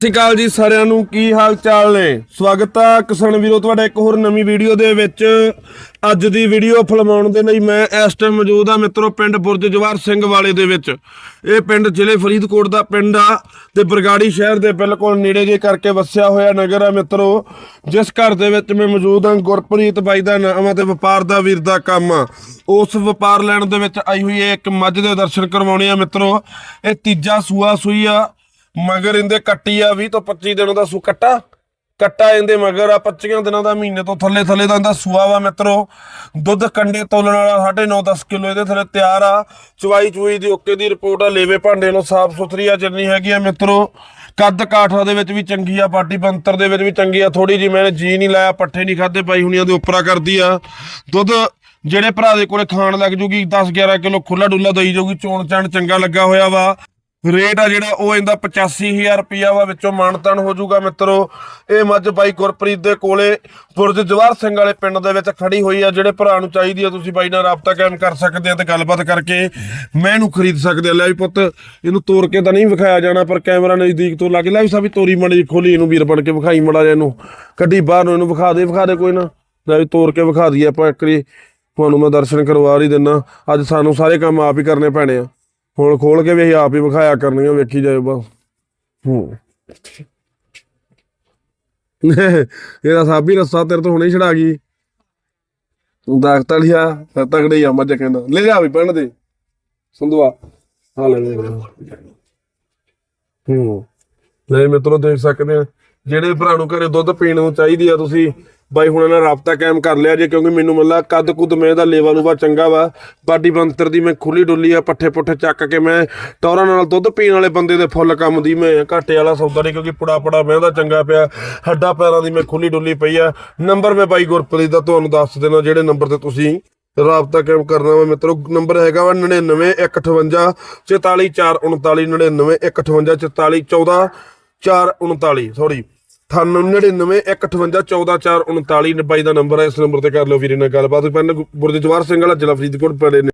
ਸਤਿ ਸ਼੍ਰੀ ਅਕਾਲ ਜੀ ਸਾਰਿਆਂ ਨੂੰ, ਕੀ ਹਾਲ ਚਾਲ ਨੇ? ਸਵਾਗਤ ਆ ਕਿਸਾਨ ਵੀਰੋ, ਤੁਹਾਡਾ ਇੱਕ ਹੋਰ ਨਵੀਂ ਵੀਡੀਓ ਦੇ ਵਿੱਚ। ਅੱਜ ਦੀ ਵੀਡੀਓ ਫਿਲਮਾਉਣ ਦੇ ਲਈ ਮੈਂ ਇਸ ਟਾਈਮ ਮੌਜੂਦ ਆ ਮਿੱਤਰੋ ਪਿੰਡ ਬੁਰਜ ਜਵਾਰ ਸਿੰਘ ਵਾਲੇ ਦੇ ਵਿੱਚ। ਇਹ ਪਿੰਡ ਜ਼ਿਲ੍ਹੇ ਫਰੀਦਕੋਟ ਦਾ ਪਿੰਡ ਆ ਤੇ ਬਰਗਾੜੀ ਸ਼ਹਿਰ ਦੇ ਬਿਲਕੁਲ ਨੇੜੇ ਜੇ ਕਰਕੇ ਵਸਿਆ ਹੋਇਆ ਨਗਰ ਆ ਮਿੱਤਰੋ। ਜਿਸ ਘਰ ਦੇ ਵਿੱਚ ਮੈਂ ਮੌਜੂਦ ਹਾਂ ਗੁਰਪ੍ਰੀਤ ਬਾਈ ਦਾ ਨਾਮ ਆ ਤੇ ਵਪਾਰ ਦਾ ਵੀਰ ਦਾ ਕੰਮ ਆ। ਉਸ ਵਪਾਰ ਲੈਣ ਦੇ ਵਿੱਚ ਆਈ ਹੋਈ ਹੈ ਇੱਕ ਮੱਝ ਦੇ ਦਰਸ਼ਨ ਕਰਵਾਉਣੇ ਆ ਮਿੱਤਰੋ। ਇਹ ਤੀਜਾ ਸੂਆ ਸੂਈ ਆ। ਮਗਰ ਇਹਦੇ ਕੱਟੀ ਆ 20 ਤੋਂ 25 ਦਿਨਾਂ ਦਾ ਸੂ ਕੱਟਾ। ਕੱਟਾ ਇਹਦੇ ਮਗਰ ਆ 25 ਦਿਨਾਂ ਦਾ ਮਹੀਨੇ ਤੋਂ ਥੱਲੇ ਥੱਲੇ ਦਾ ਇਹਦਾ ਸੂਆ ਵਾ ਮਿੱਤਰੋ। ਦੁੱਧ ਕੰਡੇ ਤੋਲਣ ਵਾਲਾ 9.5 10 ਕਿਲੋ ਇਹਦੇ ਥੱਲੇ ਤਿਆਰ ਆ। ਚਵਾਈ ਚੁਈ ਦੀ ਓਕੇ ਦੀ ਰਿਪੋਰਟ ਆ। ਲੇਵੇ ਭਾਂਡੇ ਨੂੰ ਸਾਫ਼ ਸੁਥਰੀ ਆ, ਜਿੰਨੀ ਹੈਗੀ ਆ ਮਿੱਤਰੋ। ਕੱਦ ਕਾਠਾ ਦੇ ਵਿੱਚ ਵੀ ਚੰਗੀ ਆ, ਬਾਟੀ ਬੰਤਰ ਦੇ ਵਿੱਚ ਵੀ ਚੰਗੀ ਆ। ਥੋੜੀ ਜੀ ਮੈंने ਜੀ ਨਹੀਂ ਲਾਇਆ, ਪੱਠੇ ਨਹੀਂ ਖਾਦੇ ਪਾਈ ਹੁਣੀਆਂ ਦੇ ਉੱਪਰਾ ਕਰਦੀ ਆ। ਦੁੱਧ ਜਿਹੜੇ ਭਰਾ ਦੇ ਕੋਲੇ ਖਾਣ ਲੱਗ ਜੂਗੀ 10 11 ਕਿਲੋ ਖੁੱਲਾ ਡੁੱਲਾ ਦਈ ਜਾਊਗੀ ਚੋਣ ਚਾਣ ਚੰਗਾ ਲੱਗਾ ਹੋਇਆ ਵਾ। ਰੇਟ ਆ ਜਿਹੜਾ, ਉਹ ਇਹਦਾ 85000 ਰੁਪਿਆ ਵਾ, ਵਿੱਚੋਂ ਮਾਨਤਨ ਹੋ ਜਾਊਗਾ ਮਿੱਤਰੋ। ਇਹ ਮੱਝ ਬਾਈ ਗੁਰਪ੍ਰੀਤ ਦੇ ਕੋਲੇ ਬੁਰਜ ਜਵਾਰ ਸਿੰਘ ਵਾਲੇ ਪਿੰਡ ਦੇ ਵਿੱਚ ਖੜੀ ਹੋਈ ਆ, ਜਿਹੜੇ ਭਰਾ ਨੂੰ ਚਾਹੀਦੀ ਆ, ਤੁਸੀਂ ਬਾਈ ਨਾਲ ਰਾਬਤਾ ਕਾਇਮ ਕਰ ਸਕਦੇ ਆ ਤੇ ਗੱਲਬਾਤ ਕਰਕੇ ਮੈਂ ਇਹਨੂੰ ਖਰੀਦ ਸਕਦੇ ਆ। ਲੈ ਵੀ ਪੁੱਤ, ਇਹਨੂੰ ਤੋੜ ਕੇ ਤਾਂ ਨਹੀਂ ਵਿਖਾਇਆ ਜਾਣਾ, ਪਰ ਕੈਮਰਾ ਨਜ਼ਦੀਕ ਤੋਂ ਲੱਗ ਲੈ ਵੀ ਸਭੀ ਤੋਰੀ ਮੜੀ ਖੋਲੀ, ਇਹਨੂੰ ਵੀਰ ਬਣ ਕੇ ਵਿਖਾਈ ਮੜਾ ਜਾ ਇਹਨੂੰ। ਕੱਢੀ ਬਾਹਰ ਨੂੰ, ਇਹਨੂੰ ਵਿਖਾ ਦੇ ਵਿਖਾ ਦੇ ਕੋਈ ਨਾ। ਲੈ ਵੀ ਤੋੜ ਕੇ ਵਿਖਾ ਦਈਏ ਆਪਾਂ ਇੱਕ ਵਾਰੀ। ਤੁਹਾਨੂੰ ਮੈਂ ਦਰਸ਼ਨ ਕਰਵਾ ਹੀ ਦਿੰਨਾ। ਅੱਜ ਸਾਨੂੰ ਸਾਰੇ ਕੰਮ ਆਪ ਹੀ ਕਰਨੇ ਪੈਣੇ ਆ। ਹੁਣ ਖੋਲ ਕੇ ਵੀ ਅਸੀਂ ਆਪ ਹੀ ਵਿਖਾਇਆ ਕਰਨੀਆਂ ਵੇਖੀ ਜਾਇਓ ਬਸ। ਹੂੰ। ਇਹਦਾ ਸਾਬੀ ਰਸਤਾ ਤੇਰੇ ਤੋਂ ਹੁਣੇ ਹੀ ਛੜਾ ਗਈ। ਦਾਖਤਾ ਲਿਆ ਤਗੜੇ ਆ, ਮੱਝ ਕਹਿੰਦਾ। ਲੈ ਜਾ ਵੀ ਪਿੰਡ ਦੇ। ਸੰਧਵਾ ਹਾਂ ਲੈ ਲੈ ਲੈ। ਹੂੰ। ਲੈ ਮਿੱਤਰੋ, ਦੇਖ ਸਕਦੇ ਆ। ਜਿਹੜੇ ਭਰਾ ਨੂੰ ਘਰੇ ਦੁੱਧ ਪੀਣ ਨੂੰ ਚਾਹੀਦੀ ਆ ਤੁਸੀਂ, ਬਾਈ ਹੁਣ ਨਾਲ ਰਾਬਤਾ ਕਾਇਮ ਕਰ ਲਿਆ ਜੇ, ਕਿਉਂਕਿ ਮੈਨੂੰ ਮੱਲਾ ਕੱਦ ਕੁੱਦ ਮੈਂ ਦਾ ਲੇਵਾ ਨੂੰ ਚੰਗਾ ਵਾ, ਬਾਡੀ ਬੰਤਰ ਦੀ ਮੈਂ ਖੁੱਲੀ ਡੁੱਲੀ ਆ, ਪੱਠੇ ਪੁੱਠੇ ਚੱਕ ਕੇ ਮੈਂ ਟੌਰਾਂ ਨਾਲ ਦੁੱਧ ਪੀਣ ਵਾਲੇ ਬੰਦੇ ਦੇ ਫੁੱਲ ਕੰਮ ਦੀ ਮੈਂ ਘਾਟੇ ਵਾਲਾ ਸੌਦਾ ਨਹੀਂ, ਕਿਉਂਕਿ ਪੁੜਾ ਪੁੜਾ ਮੈਂ ਦਾ ਚੰਗਾ ਪਿਆ, ਹੱਡਾ ਪੈਰਾਂ ਦੀ ਮੈਂ ਖੁੱਲੀ ਡੁੱਲੀ ਪਈ ਆ। ਨੰਬਰ ਮੈਂ ਬਾਈ ਗੁਰਪ੍ਰੀਤ ਦਾ ਤੁਹਾਨੂੰ ਦੱਸ ਦੇਣਾ, ਜਿਹੜੇ ਨੰਬਰ ਤੇ ਤੁਸੀਂ ਰਾਬਤਾ ਕਾਇਮ ਕਰਨਾ ਵਾ ਮਿੱਤਰੋ, ਨੰਬਰ ਹੈਗਾ ਵਾ 99 158 44 439 99 158 44 14 439 ਸੌਰੀ 99 158 14 439 ਬਾਈ ਦਾ ਨੰਬਰ ਹੈ, ਇਸ ਨੰਬਰ ਤੇ ਕਰ ਲਓ ਵੀਰੇ ਨਾਲ ਗੱਲਬਾਤ। ਪਿੰਡ ਬੁਰਜ ਜਵਾਰ ਸਿੰਘ ਵਾਲਾ ਜ਼ਿਲ੍ਹਾ ਫਰੀਦਕੋਟ ਪੜੇ ਨੇ